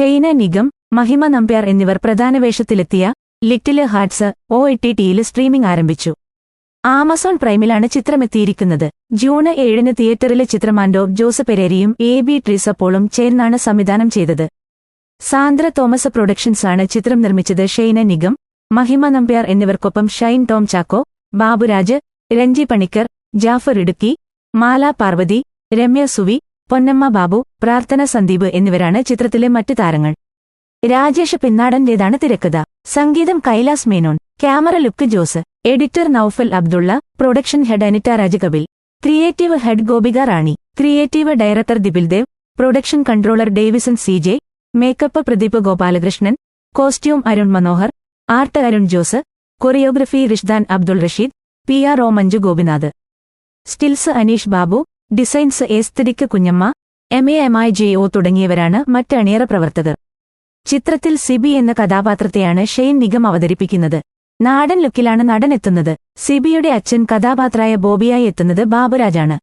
Shayna Nigam Mahima Nambiar എന്നിവർ പ്രധാന വേഷത്തിലെത്തിയ ലിറ്റിൽ ഹാർട്സ് ഒ ടി ടിയിൽ സ്ട്രീമിംഗ് ആരംഭിച്ചു. ആമസോൺ പ്രൈമിലാണ് ചിത്രമെത്തിയിരിക്കുന്നത്. ജൂണ് ഏഴിന് തിയേറ്ററിലെ ചിത്രമാൻഡോ ജോസ് പെരേരിയും എ ബി ട്രീസപ്പോളും ചേർന്നാണ് സംവിധാനം ചെയ്തത്. സാന്ദ്ര തോമസ് പ്രൊഡക്ഷൻസാണ് ചിത്രം നിർമ്മിച്ചത്. ഷെയ്ന നിഗം മഹിമ നമ്പ്യാർ എന്നിവർക്കൊപ്പം ഷൈൻ ടോം ചാക്കോ ബാബുരാജ് രഞ്ജി പണിക്കർ ജാഫർ ഇടുക്കി മാലാ പാർവതി രമ്യ സുവി പൊന്നമ്മ ബാബു പ്രാർത്ഥന സന്ദീപ് എന്നിവരാണ് ചിത്രത്തിലെ മറ്റു താരങ്ങൾ. രാജേഷ് പിന്നാടന്റേതാണ് തിരക്കഥ. സംഗീതം Kailas Menon camera Luke Jose editor Noufal Abdullah production head Anitta Rajakapil creative head Gopika Rani creative director Dibildev production controller Davison C J makeup Pradeep Gopalakrishnan costume Arun Manohar art Arun Jose choreography Rishdan Abdul Rasheed P R O Manju Gopinath. Stills Aneesh Babu designs aesthetic Kunjamma M A M I J O തുടങ്ങിയവരാണ് മറ്റണിയറ പ്രവർത്തകർ. ചിത്രത്തിൽ സിബി എന്ന കഥാപാത്രത്തെയാണ് Shane Nigam അവതരിപ്പിക്കുന്നത്. നാടൻ ലുക്കിലാണ് നടൻ എത്തുന്നത് സിബിയുടെ അച്ഛൻ കഥാപാത്രായ ബോബിയായി എത്തുന്നത് ബാബുരാജാണ്.